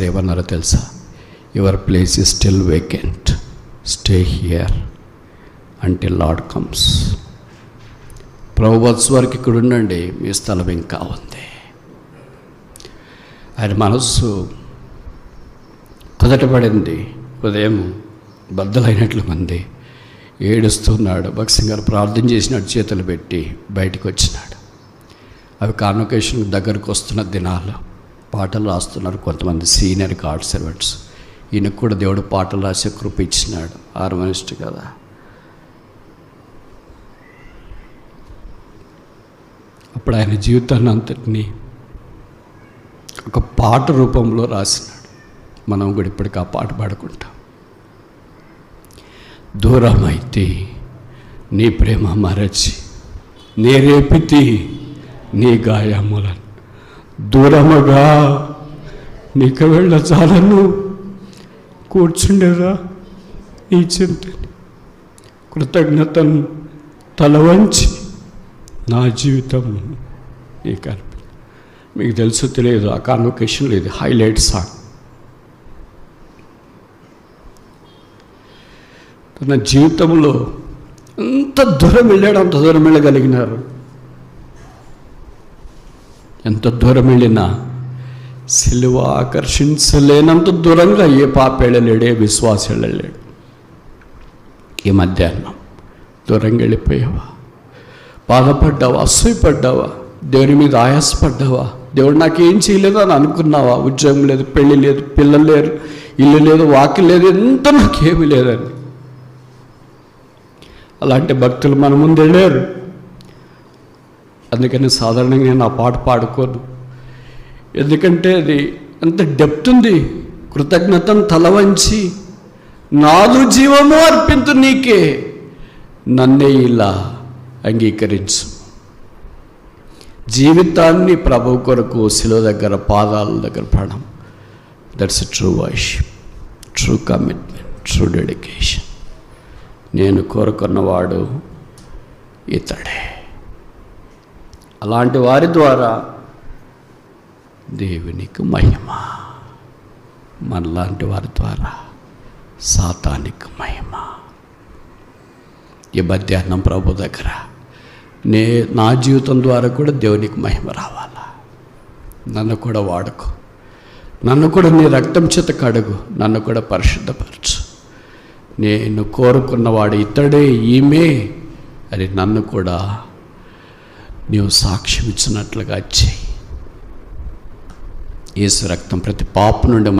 ఏమన్నారో తెలుసా? Your place is still vacant stay here అంటే లార్డ్ కమ్స్ ప్రభు వారికి వరకు ఇక్కడ ఉండండి. మీ స్థలం ఇంకా ఉంది. ఆయన మనస్సు కుదటపడింది. ఉదయం బద్దలైనట్లు మంది ఏడుస్తున్నాడు. భక్సింగ్ గారు ప్రార్థన చేసినట్టు చేతులు పెట్టి బయటికి వచ్చినాడు. అవి కాన్వకేషన్ దగ్గరకు వస్తున్న దినాలు. పాటలు రాస్తున్నారు కొంతమంది సీనియర్ గాడ్ సర్వెంట్స్. ఈయనకు కూడా దేవుడు పాటలు రాసే కృప ఇచ్చినాడు. హార్మోనిస్ట్ కదా. అప్పుడు ఆయన జీవితాన్ని అంతటినీ ఒక పాట రూపంలో రాసినాడు. మనం కూడా ఇప్పటికి ఆ పాట పాడుకుంటాం. దూరమైతే నీ ప్రేమ మరచి నేరేపితి నీ గాయములను దూరముగా నీకు వెళ్ళ చాలను. కూర్చుండేదా నీ చింత కృతజ్ఞతను తల వంచి నా జీవితం నీకు అర్పణ. మీకు తెలుసు తెలియదు ఆ కాన్వకేషన్ లేదు హైలైట్ సాంగ్ తన జీవితంలో ఎంత దూరం వెళ్ళాడు అంత దూరం వెళ్ళగలిగినారు. ఎంత దూరం వెళ్ళినా సిలువ ఆకర్షించలేనంత దూరంగా ఏ పాప వెళ్ళలేడు ఏ విశ్వాసం వెళ్ళలేడు. ఈ మధ్యాహ్నం దూరంగా వెళ్ళిపోయావా? బాధపడ్డావా? అసూయపడ్డావా? దేవుని మీద ఆయాసపడ్డావా? దేవుడు నాకేం చేయలేదు అని అనుకున్నావా? ఉద్యోగం లేదు పెళ్ళి లేదు పిల్లలు లేరు ఇల్లు లేదు వాకి లేదు ఎంత నాకేమీ లేదని. అలాంటి భక్తులు మన ముందు వెళ్ళారు. అందుకని సాధారణంగా నేను ఆ పాట పాడుకోను. ఎందుకంటే అది ఎంత డెప్త్ ఉంది. కృతజ్ఞతను తల వంచి నాదు జీవము అర్పించు నీకే. నన్నే ఇలా అంగీకరించు. జీవితాన్ని ప్రభు కొరకు శిలో దగ్గర పాదాల దగ్గర పడడం. That's true worship true commitment true dedication నేను కోరుకున్నవాడు ఇతడే. అలాంటి వారి ద్వారా దేవునికి మహిమ. మనలాంటి వారి ద్వారా సాతానికి మహిమ. ఈ మధ్యాహ్నం ప్రభు దగ్గర నే నా జీవితం ద్వారా కూడా దేవునికి మహిమ రావాలా? నన్ను కూడా వాడుకో. నన్ను కూడా నీ రక్తం చేత కడుగు. నన్ను కూడా పరిశుద్ధపరచు. నేను కోరుకున్నవాడు ఇతడే ఈమె అని నన్ను కూడా నీవు సాక్ష్యం ఇచ్చినట్లుగా చేయి ఏసు రక్తం ప్రతి పాప నుండి